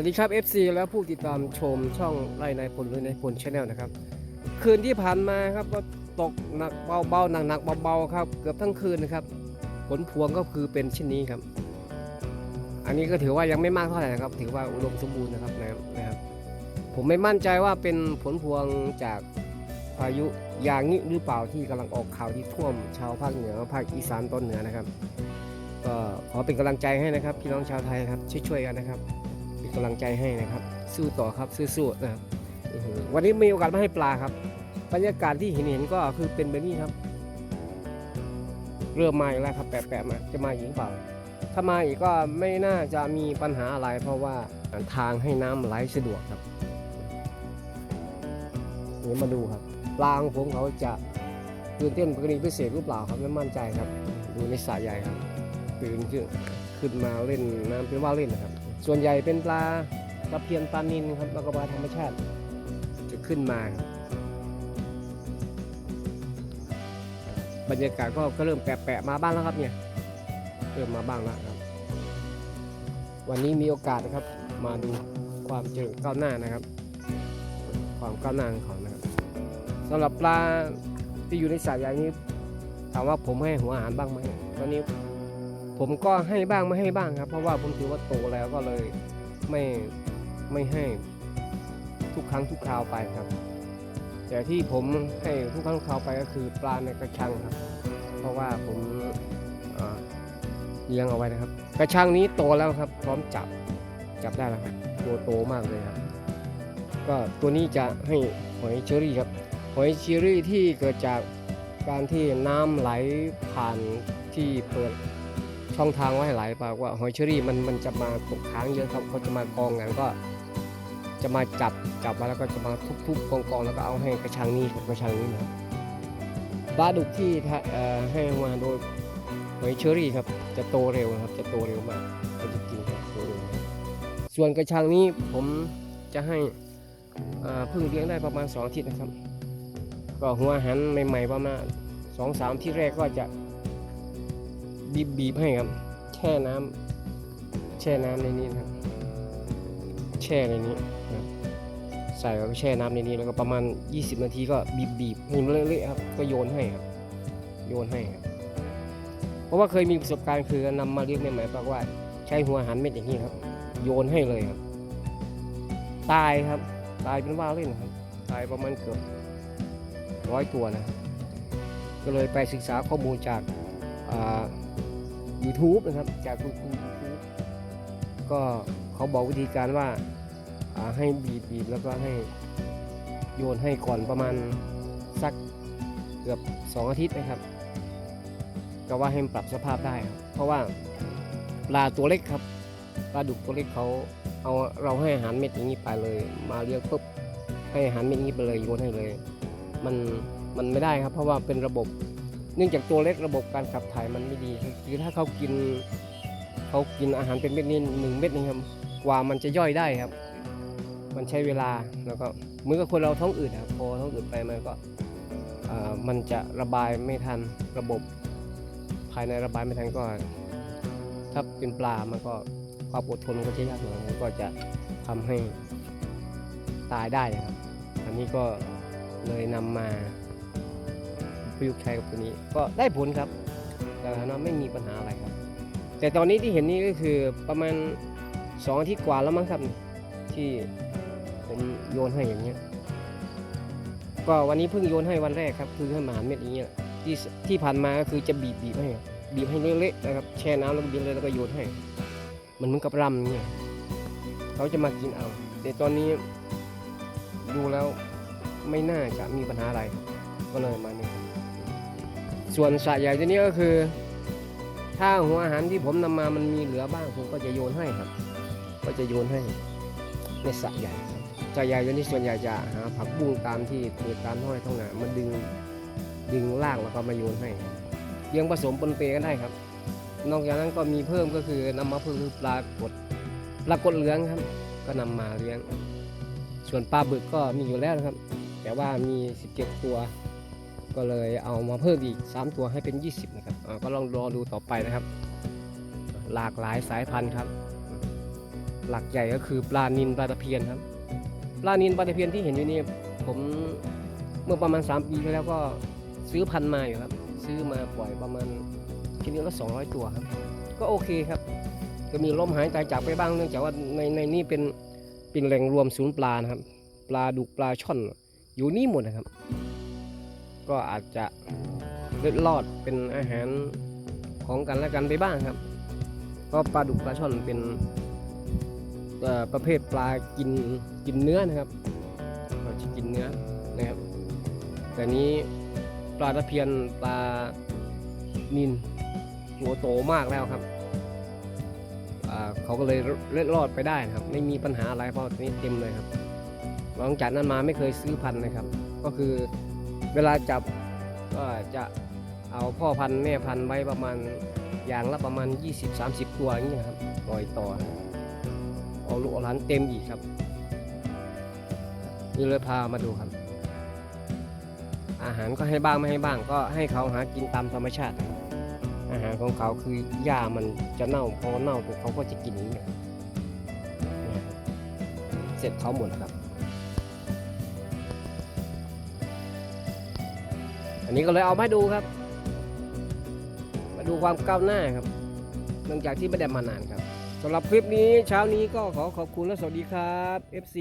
วัสดีครับ FC และผู้ติดตามชมช่องไล่นายพลหรือนายพลชาแนลนะครับ คืนที่ผ่านมาครับก็ตกหนักเบาๆหนักๆเบาๆครับ เกือบทั้งคืนนะครับ ผลพวงก็คือเป็นเช่นนี้ครับ อันนี้ก็ถือว่ายังไม่มากเท่าไหร่นะครับ ถือว่าอุดมสมบูรณ์นะครับนะครับ ผมไม่มั่นใจว่าเป็นผลพวงจากพายุอย่างนี้หรือเปล่าที่กำลังออกข่าวที่ท่วมชาวภาคเหนือภาคอีสานตอนเหนือนะครับ ก็ขอเป็นกำลังใจให้นะครับ พี่น้องชาวไทยครับช่วยๆกันนะครับ เป็นกำลังใจให้นะครับ สู้ต่อครับสู้ๆนะครับวันนี้มีโอกาสมาให้ปลาครับ บรรยากาศที่เห็นเห็นก็คือเป็นแบบนี้ครับ เริ่มมาอีกแล้วครับ แปะๆมาจะมาอีกหรือเปล่า ถ้ามาอีกก็ไม่น่าจะมีปัญหาอะไร เพราะว่าทางให้น้ำไหลสะดวกครับเดี๋ยวมาดูครับปลาของผมเขาจะตื่นเต้นปกติพิเศษหรือเปล่าครับไม่มั่นใจครับ ดูในสระใหญ่ครับ ตื่นขึ้นขึ้นมาเล่นน้ำเป็นว่าเล่นนะครับ ส่วนใหญ่เป็นปลาตะเพียนปลานินครับแล้วก็ปลาธรรมชาติจะขึ้นมาครับบรรยากาศก็ก็เริ่มแปะๆมาบ้างแล้วครับเนี่ยเริ่มมาบ้างแล้วครับ วันนี้มีโอกาสนะครับ มาดูความเจริญก้าวหน้านะครับ ความก้าวหน้าของนะครับสำหรับปลาที่อยู่ในสายใหญ่นี้ถามว่าผมให้หัวอาหารบ้างไหมตอนนี้ ผมก็ให้บ้างไม่ให้บ้างครับ เพราะว่าผมถือว่าโตแล้วก็เลยไม่ไม่ให้ทุกครั้งทุกคราวไปครับ แต่ที่ผมให้ทุกครั้งทุกคราวไปก็คือปลาในกระชังครับ เพราะว่าผมเอ่อเลี้ยงเอาไว้นะครับ กระชังนี้โตแล้วครับ พร้อมจับจับได้แล้วครับตัวโตมากเลยครับ ก็ตัวนี้จะให้หอยเชอรี่ครับหอยเชอรี่ที่เกิดจากการที่น้ำไหลผ่านที่เปิด ช่องทางไว้ให้ไหลไปว่าหอยเชอรี่มันมันจะมาตกค้างเยอะครับเขาจะมากองกันก็ จะมาจับจับมาแล้วก็จะมาทุบๆกองกองๆแล้วก็เอาให้กระชังนี้ครับกระชังนี้นะปลาดุกที่ให้มาโดยหอยเชอรี่ครับจะโตเร็วนะครับ จะโตเร็วมากก็จะกินครับโตเร็วส่วนกระชังนี้ผมจะให้เพิ่งเลี้ยงได้ประมาณ2อาทิตย์นะครับ ก็หัวอาหันใหม่ๆประมาณสองสามที่แรกก็จะ บีบบีบให้ครับ แช่น้ำแช่น้ำในนี้นะครับ แช่ในนี้นะครับใส่แล้วก็แช่น้ำในนี้แล้วก็ประมาณ 20 นาทีก็บีบบีบให้มันเละๆครับ ก็โยนให้ครับ โยนให้ครับ เพราะว่าเคยมีประสบการณ์คือนำมาเลี้ยงใหม่ๆปรากว่าใช้หัวหารเม็ดอย่างนี้ครับ โยนให้เลยครับ ตายครับ ตายเป็นว่าเล่นครับ ตายประมาณเกือบร้อยตัวนะ ก็เลยไปศึกษาข้อมูลจากอ่า YouTube นะครับ จากคุณครู YouTube ก็เขาบอกวิธีการว่าให้บีบบีบแล้วก็ให้โยนให้ก่อนประมาณสักเกือบ 2 อาทิตย์นะครับ ก็ว่าให้ปรับสภาพได้ เพราะว่าปลาตัวเล็กครับปลาดุกตัวเล็กเขาเอาเราให้อาหารเม็ดอย่างนี้ไปเลย มาเลี้ยงปุ๊บให้อาหารเม็ดนี้ไปเลยโยนให้เลย มันมันไม่ได้ครับ เพราะว่าเป็นระบบ เนื่องจากตัวเล็กระบบการขับถ่ายมันไม่ดีคือถ้าเขากินเขากินอาหารเป็นเม็ดนี่หนึ่งเม็ดนี่ครับกว่ามันจะย่อยได้ครับ มันใช้เวลาแล้วก็เหมือนกับคนเราท้องอืดครับพอท้องอืดไปมันก็มันจะระบายไม่ทันระบบ ภายในระบายไม่ทันก็ ถ้าเป็นปลามันก็ความอดทนมันก็จะยากหน่อยมันก็จะทำให้ตายได้ครับ อันนี้ก็เลยนำมา ประยุกต์ใช้กับตัวนี้ก็ได้ผลครับแต่นะไม่มีปัญหาอะไรครับ แต่ตอนนี้ที่เห็นนี่ก็คือประมาณสองอาทิตย์กว่าแล้วมั้งครับ ที่ผมโยนให้อย่างเงี้ยก็วันนี้เพิ่งโยนให้วันแรกครับ คือให้อาหาเม็ดอย่างเงี้ยที่ที่ผ่านมาก็คือจะบีบบีบให้บีบให้เละๆนะครับแช่น้ำแล้วบีบเลยแล้วก็โยนให้ มันเหมือนกับรำเนี่ยเขาจะมากินเอาแต่ตอนนี้ดูแล้วไม่น่าจะมีปัญหาอะไร ก็เลยมาเนี่ย ส่วนสระใหญ่ตัวนี้ก็คือ ถ้าหัวอาหารที่ผมนำมามันมีเหลือบ้างผมก็จะโยนให้ครับ ก็จะโยนให้ในสระใหญ่สระใหญ่ตัวนี้ส่วนใหญ่จะหาผักบุ้งตามที่เกิดตามห้อยท้องนามันดึงดึงลากแล้วก็มาโยนให้เลี้ยงผสมปนเปกันได้ครับ นอกจากนั้นก็มีเพิ่มก็คือนำมาเพิ่มคือปลากดปลากดเหลืองครับ ก็นำมาเลี้ยง ส่วนปลาบึกก็มีอยู่แล้วนะครับ แต่ว่ามี 17 ตัว ก็เลยเอามาเพิ่มอีก 3 ตัวให้เป็น 20 นะครับก็ลองรอดูต่อไปนะครับ หลากหลายสายพันธุ์ครับ หลักใหญ่ก็คือปลานินปลาตะเพียนครับ ปลานินปลาตะเพียนที่เห็นอยู่นี่ผมเมื่อประมาณ 3 ปีที่แล้วก็ซื้อพันธุ์มาอยู่ครับ ซื้อมาปล่อยประมาณทีนี้ละ200 ตัวครับ ก็โอเคครับ ก็มีลมหายใจจากไปบ้างเนื่องจากว่าในในนี่เป็นเป็นแหล่งรวมศูนย์ปลานะครับ ปลาดุกปลาช่อนอยู่นี่หมดนะครับ ก็อาจจะเล็ดลอดเป็นอาหารของกันและกันไปบ้างครับ เพราะปลาดุกปลาช่อนเป็นประเภทปลากินกินเนื้อนะครับเราจะกินเนื้อนะครับ แต่นี้ปลาตะเพียนปลานินตัวโตมากแล้วครับเขาก็เลยเล็ดรอดไปได้นะครับ ไม่มีปัญหาอะไรเพราะตอนนี้เต็มเลยครับหลังจากนั้นมาไม่เคยซื้อพันธุ์นะครับ ก็คือ เวลาจับก็จะเอาพ่อพันธุ์แม่พันธุ์ไว้ประมาณอย่างละประมาณ 20-30 ตัวอย่างเงี้ยครับปล่อยต่อเอาลูกเอาหลานเต็มอีกครับนี่เลยพามาดูครับ อาหารก็ให้บ้างไม่ให้บ้างก็ให้เขาหากินตามธรรมชาติ อาหารของเขาคือหญ้ามันจะเน่าพอเน่าปุ๊บเขาก็จะกินอย่างนี้ครับเนี่ยครับเสร็จเขาหมดครับ อันนี้ก็เลยเอามาดูครับ มาดูความก้าวหน้าครับ เนื่องจากที่ไม่ได้มานานครับสำหรับคลิปนี้เช้านี้ก็ขอขอบคุณและสวัสดีครับ FC